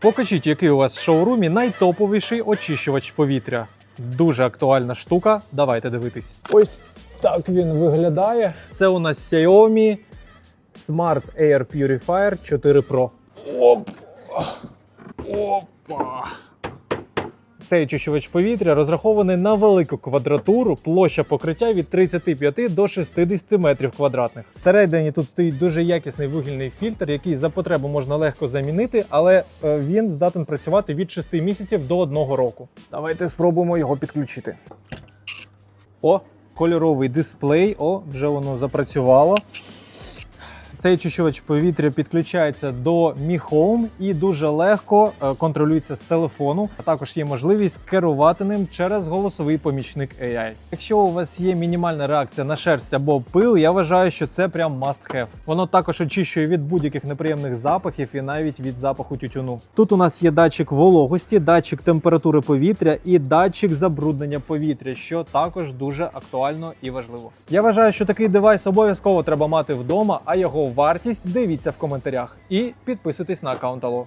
Покажіть, який у вас в шоурумі найтоповіший очищувач повітря. Дуже актуальна штука. Давайте дивитись. Ось так він виглядає. Це у нас Xiaomi Smart Air Purifier 4 Pro. Оп. Опа. Цей очищувач повітря розрахований на велику квадратуру, площа покриття від 35 до 60 метрів квадратних. Всередині тут стоїть дуже якісний вугільний фільтр, який за потребу можна легко замінити, але е, він здатен працювати від 6 місяців до 1 року. Давайте спробуємо його підключити. О, кольоровий дисплей. О, вже воно запрацювало. Цей очищувач повітря підключається до Mi Home і дуже легко е, контролюється з телефону. А також є можливість керувати ним через голосовий помічник AI. Якщо у вас є мінімальна реакція на шерсть або пил, я вважаю, що це прям must have. Воно також очищує від будь-яких неприємних запахів і навіть від запаху тютюну. Тут у нас є датчик вологості, датчик температури повітря і датчик забруднення повітря, що також дуже актуально і важливо. Я вважаю, що такий девайс обов'язково треба мати вдома, а його вартість дивіться в коментарях і підписуйтесь на аккаунт Ало.